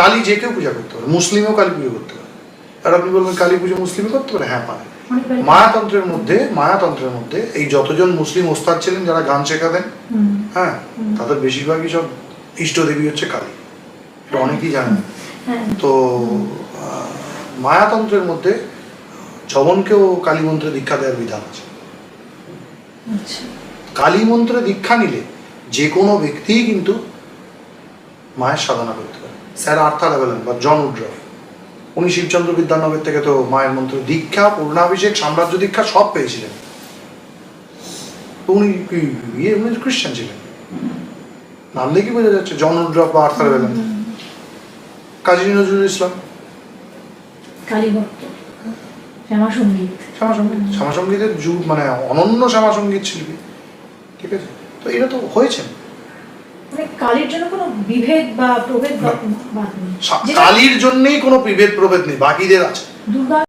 কালী যে কেউ পূজা করতে পারে মুসলিমও কালী পুজো করতে পারে। আর আপনি বলবেন কালী পুজো মুসলিমও করতে পারে? হ্যাঁ পারে। মায়াতন্ত্রের মধ্যে মায়াতন্ত্রের মধ্যে এই যতজন মুসলিম ওস্তাদ ছিলেন যারা গান শেখাতেন হ্যাঁ তাদের বেশিরভাগই সব ইষ্টদেবী হচ্ছে কালী। এটা অনেকেই জানেন। হ্যাঁ। তো মায়াতন্ত্রের মধ্যে যবনকেও কালী মন্ত্রে দীক্ষা দেওয়ার বিধান আছে। আচ্ছা। কালী মন্ত্রে দীক্ষা নিলে যে কোনো ব্যক্তিই কিন্তু মায়ের সাধনা করতে পারে। স্যার আর্থা লেভেলেন বা জন উড্রফ উনি শিবচন্দ্র বিদ্যানগর থেকে তো মায়ের মন্ত্র দীক্ষা পূর্ণাভিষেক সাম্রাজ্য দীক্ষা সব পেয়েছিলেন। উনি ইয়ে উনি খ্রিস্টান ছিলেন। নাম দেখি বোঝা যাচ্ছে জন উড্রফ বা আর্থা লেভেলেন কাজী নজরুল ইসলাম। শ্যামাসঙ্গীত শ্যামাসঙ্গীতের যুগ মানে অনন্য শ্যামাসঙ্গীত শিল্পী। ঠিক আছে? তো এটা তো হয়েছে। কালীর জন্য কোনো বিভেদ বা প্রভেদ বাদ নেই। সা- কালীর জন্যই কোনো বিভেদ প্রভেদ নেই বাকিদের আছে। দুর্গা